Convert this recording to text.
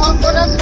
সন্ত্রাস